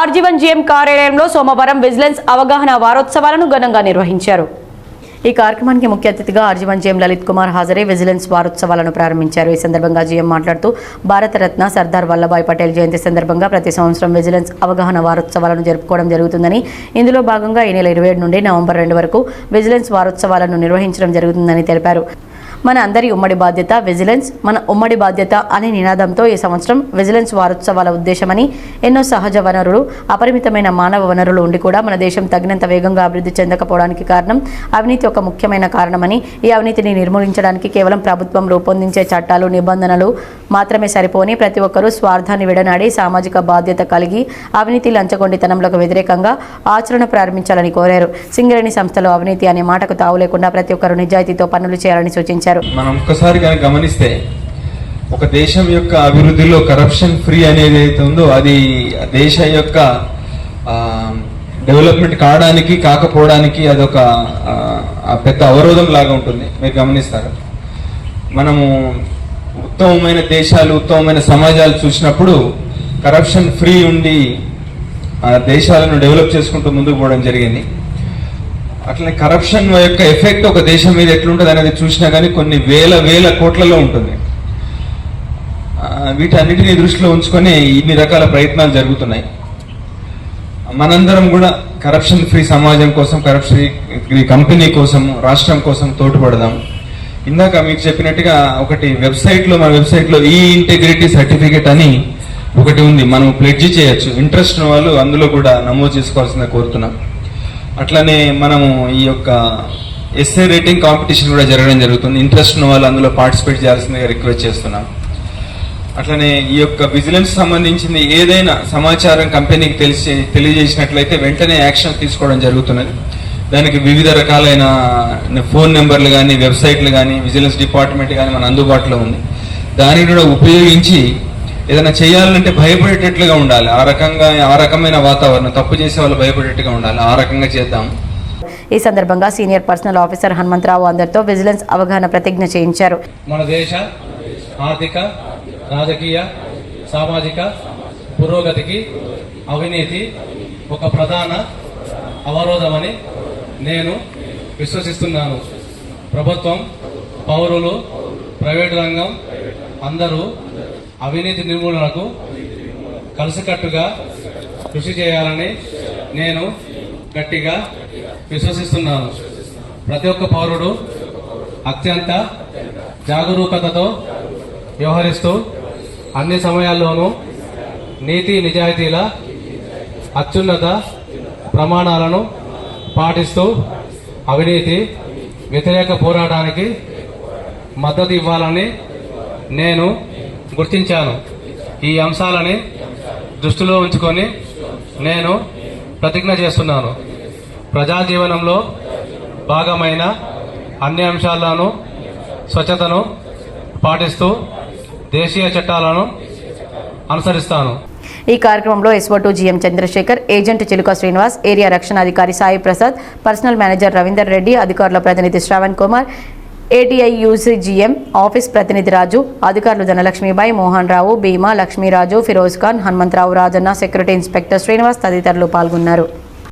RG one GM కార్యాలయంలో సోమవారం vigilance అవగాహన వారోత్సవాలను ఘనంగా నిర్వహించారు. ఈ కార్యక్రమానికి ముఖ్య అతిథిగా ఆర్జీవన్ జీఎం లలిత్ కుమార్ హాజరై విజిలెన్స్ వారోత్సవాలను ప్రారంభించారు. ఈ సందర్భంగా జీఎం మాట్లాడుతూ భారతరత్న సర్దార్ వల్లభాయ్ పటేల్ జయంతి సందర్భంగా ప్రతి సంవత్సరం విజిలెన్స్ అవగాహన వారోత్సవాలను జరుపుకోవడం జరుగుతుందని ఇందులో భాగంగా ఈ నెల ఇరవై నుండి నవంబర్ రెండు వరకు విజిలెన్స్ వారోత్సవాలను నిర్వహించడం జరుగుతుందని తెలిపారు. మన అందరి ఉమ్మడి బాధ్యత విజిలెన్స్ మన ఉమ్మడి బాధ్యత అనే నినాదంతో ఈ సంవత్సరం విజిలెన్స్ వారోత్సవాల ఉద్దేశమని ఎన్నో సహజ వనరులు అపరిమితమైన మానవ వనరులు ఉండి కూడా మన దేశం తగినంత వేగంగా అభివృద్ధి చెందకపోవడానికి కారణం అవినీతి ఒక ముఖ్యమైన కారణమని ఈ అవినీతిని నిర్మూలించడానికి కేవలం ప్రభుత్వం రూపొందించే చట్టాలు నిబంధనలు మాత్రమే సరిపోని ప్రతి ఒక్కరూ స్వార్థాన్ని విడనాడి సామాజిక బాధ్యత కలిగి అవినీతి లంచగొండితనంలకు వ్యతిరేకంగా ఆచరణ ప్రారంభించాలని కోరారు. సింగరేణి సంస్థలో అవినీతి అనే మాటకు తావు లేకుండా ప్రతి ఒక్కరూ నిజాయితీతో పనులు చేయాలని సూచించారు. మనం ఒక్కసారి కనుక గమనిస్తే ఒక దేశం యొక్క అభివృద్ధిలో కరప్షన్ ఫ్రీ అనేది అయితే ఉందో అది దేశ యొక్క డెవలప్మెంట్ కావడానికి కాకపోవడానికి అదొక పెద్ద అవరోధం లాగా ఉంటుంది. మీరు గమనిస్తారు. మనము ఉత్తమమైన దేశాలు ఉత్తమమైన సమాజాలు చూసినప్పుడు కరప్షన్ ఫ్రీ ఉండి ఆ దేశాలను డెవలప్ చేసుకుంటూ ముందుకు పోవడం జరిగింది. అట్లనే కరప్షన్ యొక్క ఎఫెక్ట్ ఒక దేశం మీద ఎట్లుంటుంది అనేది చూసినా కానీ కొన్ని వేల వేల కోట్లలో ఉంటుంది. వీటన్నిటిని దృష్టిలో ఉంచుకొని ఇన్ని రకాల ప్రయత్నాలు జరుగుతున్నాయి. మనందరం కూడా కరప్షన్ ఫ్రీ సమాజం కోసం కరప్షన్ ఫ్రీ కంపెనీ కోసం రాష్ట్రం కోసం తోడ్పడదాం. ఇందాక మీకు చెప్పినట్టుగా ఒకటి వెబ్సైట్లో మన వెబ్సైట్లో ఈ ఇంటెగ్రిటీ సర్టిఫికేట్ అని ఒకటి ఉంది. మనం ప్లెడ్జ్ చేయొచ్చు. ఇంట్రెస్ట్ ఉన్న వాళ్ళు అందులో కూడా నమోదు చేసుకోవాల్సిందే కోరుతున్నాం. అట్లనే మనము ఈ యొక్క ఎస్ఏ రేటింగ్ కాంపిటీషన్ కూడా జరగడం జరుగుతుంది. ఇంట్రెస్ట్ ఉన్న వాళ్ళు అందులో పార్టిసిపేట్ చేయాల్సిందిగా రిక్వెస్ట్ చేస్తున్నాం. అట్లనే ఈ యొక్క విజిలెన్స్ సంబంధించింది ఏదైనా సమాచారం కంపెనీకి తెలిసి తెలియజేసినట్లయితే వెంటనే యాక్షన్ తీసుకోవడం జరుగుతున్నది. దానికి వివిధ రకాలైన ఫోన్ నెంబర్లు కానీ వెబ్సైట్లు కానీ విజిలెన్స్ డిపార్ట్మెంట్ కానీ మన అందుబాటులో ఉంది. దానిని కూడా ఉపయోగించి ఏదైనా చేయాలంటే భయపడేటట్లుగా ఉండాలి. ఆ రకంగా ఆ రకమైన వాతావరణం తప్పు చేసే వాళ్ళు భయపడేట్టుగా ఉండాలి. ఆ రకంగా చేద్దాం. ఈ సందర్భంగా సీనియర్ పర్సనల్ ఆఫీసర్ హనుమంతరావు అందరితో విజిలెన్స్ అవగాహన ప్రతిజ్ఞ చేయించారు. మన దేశ ఆర్థిక రాజకీయ సామాజిక పురోగతికి అవినీతి ఒక ప్రధాన అవరోధమని నేను విశ్వసిస్తున్నాను. ప్రభుత్వం పౌరులు ప్రైవేటు రంగం అందరూ అవినీతి నిర్మూలనకు కలిసికట్టుగా కృషి చేయాలని నేను గట్టిగా విశ్వసిస్తున్నాను. ప్రతి ఒక్క పౌరుడు అత్యంత జాగరూకతతో వ్యవహరిస్తూ అన్ని సమయాల్లోనూ నీతి నిజాయితీల అత్యున్నత ప్రమాణాలను పాటిస్తూ అవినీతి వ్యతిరేక పోరాటానికి మద్దతు ఇవ్వాలని నేను గుర్తించాను ఈ అంశాలని దృష్టిలో ఉంచుకొని నేను ప్రతిజ్ఞ చేస్తున్నాను. ప్రజాజీవనంలో భాగమైన అన్ని అంశాలను స్వచ్ఛతను పాటిస్తూ దేశీయ చట్టాలను అనుసరిస్తాను. ఈ కార్యక్రమంలో SO to GM Chandrashekar agent Chiluka Srinivas area రక్షణాధికారి Sai Prasad personal manager Ravinder Reddy అధికారుల ప్రతినిధి Shravan Kumar ATI UCGM office ప్రతినిధి రాజు అధికారులు ధనలక్ష్మీబాయి మోహన్ రావు భీమా లక్ష్మీరాజు ఫిరోజ్ ఖాన్ హనుమంతరావు రాజన్న సెక్యూరిటీ ఇన్స్పెక్టర్ శ్రీనివాస్ తదితరులు పాల్గొన్నారు.